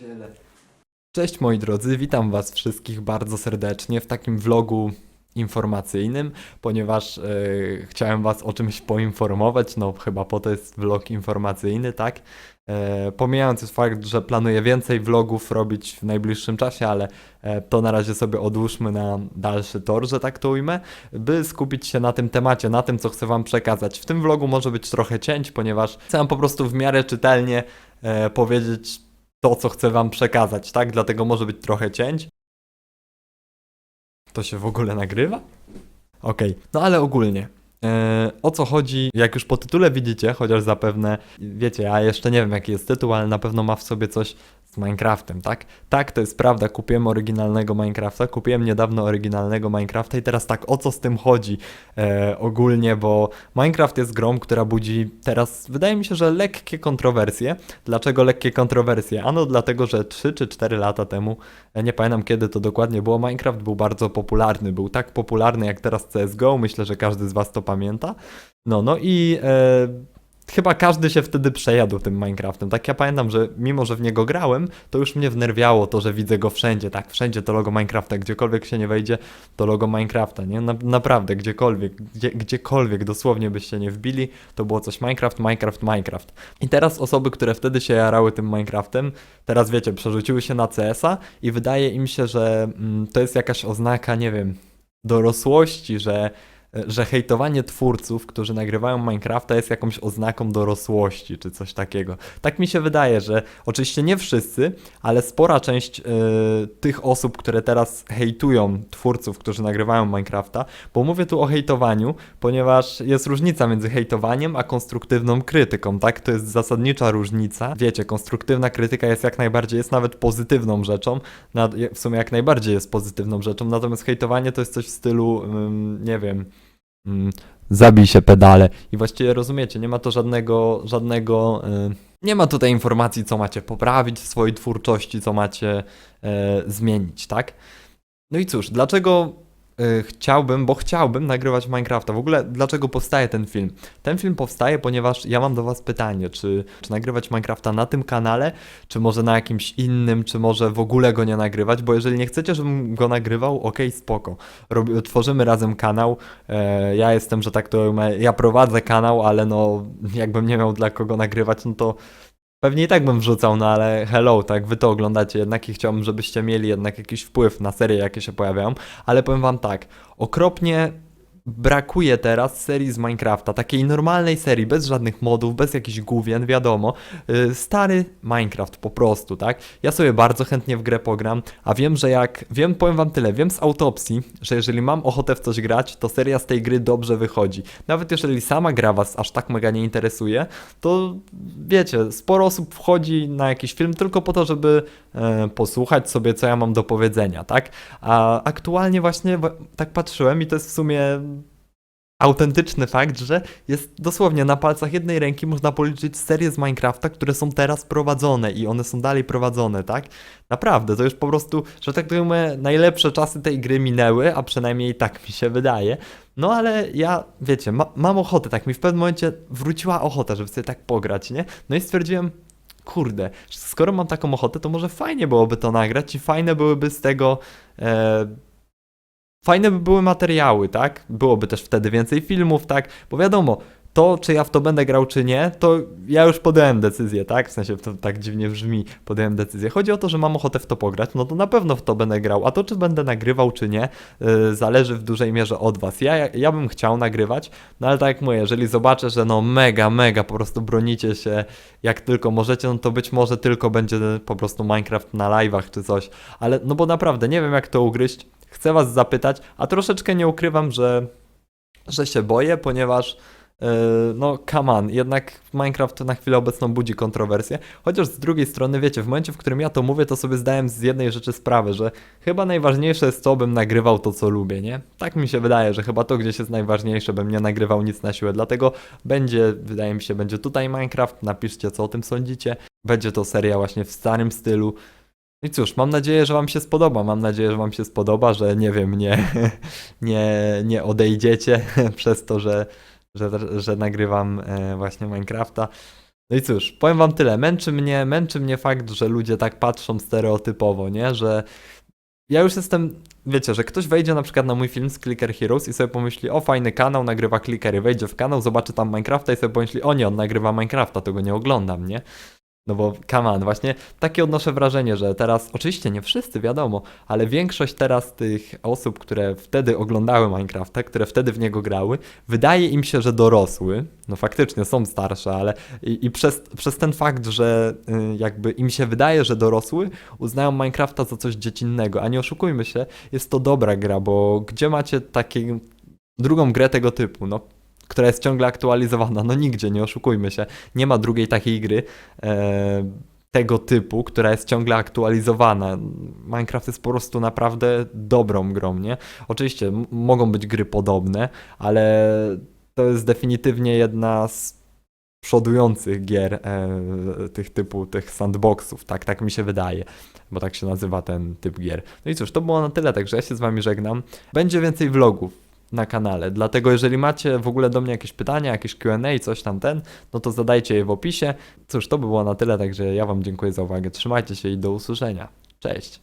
pierdzielę. Cześć moi drodzy, witam was wszystkich bardzo serdecznie w takim vlogu informacyjnym, ponieważ e, chciałem was o czymś poinformować, no chyba po to jest vlog informacyjny, tak? E, pomijając już fakt, że planuję więcej vlogów robić w najbliższym czasie, ale e, to na razie sobie odłóżmy na dalszy tor, że tak to ujmę, by skupić się na tym temacie, na tym, co chcę wam przekazać. W tym vlogu może być trochę cięć, ponieważ chcę po prostu w miarę czytelnie powiedzieć to, co chcę wam przekazać, tak? Dlatego może być trochę cięć. To się w ogóle nagrywa? Okej, no ale ogólnie. E, o co chodzi, jak już po tytule widzicie, chociaż zapewne, wiecie, ja jeszcze nie wiem jaki jest tytuł, ale na pewno ma w sobie coś z Minecraftem, tak? Tak, to jest prawda, kupiłem oryginalnego Minecrafta, kupiłem niedawno oryginalnego Minecrafta i teraz tak, o co z tym chodzi e, ogólnie, bo Minecraft jest grą, która budzi teraz, wydaje mi się, że lekkie kontrowersje. Dlaczego lekkie kontrowersje? Ano dlatego, że 3 czy 4 lata temu, ja nie pamiętam kiedy to dokładnie było, Minecraft był bardzo popularny, był tak popularny jak teraz CSGO, myślę, że każdy z was to pamięta. No, no i e, chyba każdy się wtedy przejadł tym Minecraftem. Tak ja pamiętam, że mimo, że w niego grałem, to już mnie wnerwiało to, że widzę go wszędzie, tak, wszędzie to logo Minecrafta, gdziekolwiek się nie wejdzie, to logo Minecrafta, nie? Na, naprawdę, gdziekolwiek, gdzie, gdziekolwiek dosłownie byście nie wbili, to było coś Minecraft, Minecraft, Minecraft. I teraz osoby, które wtedy się jarały tym Minecraftem, teraz wiecie, przerzuciły się na CS-a i wydaje im się, że mm, to jest jakaś oznaka, nie wiem, dorosłości, że że hejtowanie twórców, którzy nagrywają Minecrafta jest jakąś oznaką dorosłości, czy coś takiego. Tak mi się wydaje, że oczywiście nie wszyscy, ale spora część y, tych osób, które teraz hejtują twórców, którzy nagrywają Minecrafta, bo mówię tu o hejtowaniu, ponieważ jest różnica między hejtowaniem a konstruktywną krytyką, tak? To jest zasadnicza różnica. Wiecie, konstruktywna krytyka jest jak najbardziej, jest nawet pozytywną rzeczą, w sumie jak najbardziej jest pozytywną rzeczą, natomiast hejtowanie to jest coś w stylu, nie wiem, zabij się pedale. I właściwie rozumiecie, nie ma to żadnego, żadnego. y, nie ma tutaj informacji, co macie poprawić w swojej twórczości, co macie e, zmienić, tak? No i cóż, dlaczego chciałbym, bo chciałbym nagrywać Minecrafta. W ogóle, dlaczego powstaje ten film? Ten film powstaje, ponieważ ja mam do Was pytanie, czy, czy nagrywać Minecrafta na tym kanale, czy może na jakimś innym, czy może w ogóle go nie nagrywać, bo jeżeli nie chcecie, żebym go nagrywał, okej, spoko. Robi, tworzymy razem kanał, e, ja jestem, że tak to ja prowadzę kanał, ale no, jakbym nie miał dla kogo nagrywać, no to pewnie i tak bym wrzucał, no ale hello, tak, wy to oglądacie jednak i chciałbym, żebyście mieli jednak jakiś wpływ na serie, jakie się pojawiają, ale powiem wam tak, okropnie brakuje teraz serii z Minecrafta, takiej normalnej serii, bez żadnych modów, bez jakichś główien, wiadomo. Yy, stary Minecraft po prostu, tak? Ja sobie bardzo chętnie w grę pogram, a wiem, że jak, wiem, powiem wam tyle, wiem z autopsji, że jeżeli mam ochotę w coś grać, to seria z tej gry dobrze wychodzi. Nawet jeżeli sama gra was aż tak mega nie interesuje, to wiecie, sporo osób wchodzi na jakiś film tylko po to, żeby e, posłuchać sobie, co ja mam do powiedzenia, tak? A aktualnie właśnie tak patrzyłem i to jest w sumie autentyczny fakt, że jest dosłownie na palcach jednej ręki można policzyć serie z Minecrafta, które są teraz prowadzone i one są dalej prowadzone, tak? Naprawdę, to już po prostu, że tak powiem, najlepsze czasy tej gry minęły, a przynajmniej tak mi się wydaje. No ale ja, wiecie, ma, mam ochotę, tak mi w pewnym momencie wróciła ochota, żeby sobie tak pograć, nie? No i stwierdziłem, kurde, skoro mam taką ochotę, to może fajnie byłoby to nagrać i fajne byłyby z tego. E, fajne by były materiały, tak? Byłoby też wtedy więcej filmów, tak? Bo wiadomo, to czy ja w to będę grał, czy nie, to ja już podjąłem decyzję, tak? W sensie to tak dziwnie brzmi, podjąłem decyzję. Chodzi o to, że mam ochotę w to pograć, no to na pewno w to będę grał, a to czy będę nagrywał, czy nie, yy, zależy w dużej mierze od was. Ja, ja bym chciał nagrywać, no ale tak jak mówię, jeżeli zobaczę, że no mega, mega po prostu bronicie się jak tylko możecie, no to być może tylko będzie po prostu Minecraft na live'ach czy coś, ale no bo naprawdę nie wiem jak to ugryźć, chcę was zapytać, a troszeczkę nie ukrywam, że, że się boję, ponieważ Yy, no, come on, jednak Minecraft na chwilę obecną budzi kontrowersje. Chociaż z drugiej strony, wiecie, w momencie, w którym ja to mówię, to sobie zdałem z jednej rzeczy sprawę, że chyba najważniejsze jest to, bym nagrywał to, co lubię, nie? Tak mi się wydaje, że chyba to gdzieś jest najważniejsze, bym nie nagrywał nic na siłę. Dlatego będzie, wydaje mi się, będzie tutaj Minecraft. Napiszcie, co o tym sądzicie. Będzie to seria właśnie w starym stylu. I cóż, mam nadzieję, że Wam się spodoba. Mam nadzieję, że Wam się spodoba, że nie wiem, nie, nie, nie odejdziecie przez to, że, że, że nagrywam e, właśnie Minecrafta. No i cóż, powiem wam tyle. Męczy mnie, męczy mnie fakt, że ludzie tak patrzą stereotypowo, nie? Że ja już jestem, wiecie, że ktoś wejdzie na przykład na mój film z Clicker Heroes i sobie pomyśli, o fajny kanał, nagrywa Clickery, wejdzie w kanał, zobaczy tam Minecrafta i sobie pomyśli, o nie, on nagrywa Minecrafta, to go nie oglądam, nie? No bo, come on, właśnie takie odnoszę wrażenie, że teraz, oczywiście nie wszyscy, wiadomo, ale większość teraz tych osób, które wtedy oglądały Minecrafta, które wtedy w niego grały, wydaje im się, że dorosły, no faktycznie są starsze, ale i, i przez, przez ten fakt, że y, jakby im się wydaje, że dorosły, uznają Minecrafta za coś dziecinnego, a nie oszukujmy się, jest to dobra gra, bo gdzie macie taką drugą grę tego typu, no która jest ciągle aktualizowana, no nigdzie, nie oszukujmy się, nie ma drugiej takiej gry e, tego typu, która jest ciągle aktualizowana. Minecraft jest po prostu naprawdę dobrą grą, nie? Oczywiście mogą być gry podobne, ale to jest definitywnie jedna z przodujących gier e, tych typu, tych sandboxów, tak, tak mi się wydaje, bo tak się nazywa ten typ gier. No i cóż, to było na tyle, także ja się z wami żegnam. Będzie więcej vlogów na kanale, dlatego jeżeli macie w ogóle do mnie jakieś pytania, jakieś Q&A, coś tam ten, no to zadajcie je w opisie. Cóż, to by było na tyle, także ja wam dziękuję za uwagę, trzymajcie się i do usłyszenia. Cześć!